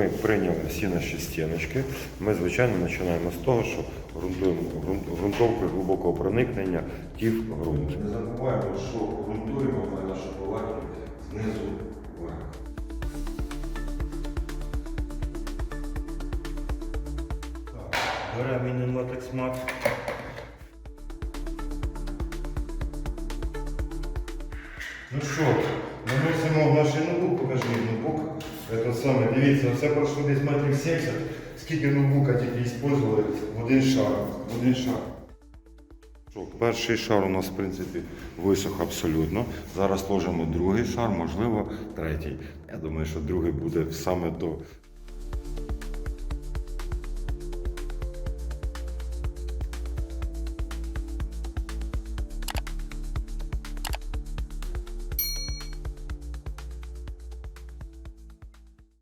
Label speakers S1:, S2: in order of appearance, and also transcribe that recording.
S1: ми прийняли всі наші стіночки. Ми, звичайно, починаємо з того, що ґрунтуємо ґрунт- ґрунтовкою глибокого проникнення ті в ґрунт.
S2: Не забуваємо, що ґрунтуємо ми наші палатки знизу вверх.
S3: Беремо мінен латекс мат.
S2: Ну що, наносимо в наш ноутбук, покажи саме, дивіться, все пройшло десь метрів 70. Скільки ноутбука тільки використовували в один шар. В один шар.
S1: Перший шар у нас, в принципі, висох абсолютно. Зараз ложимо другий шар, можливо, третій. Я думаю, що другий буде саме до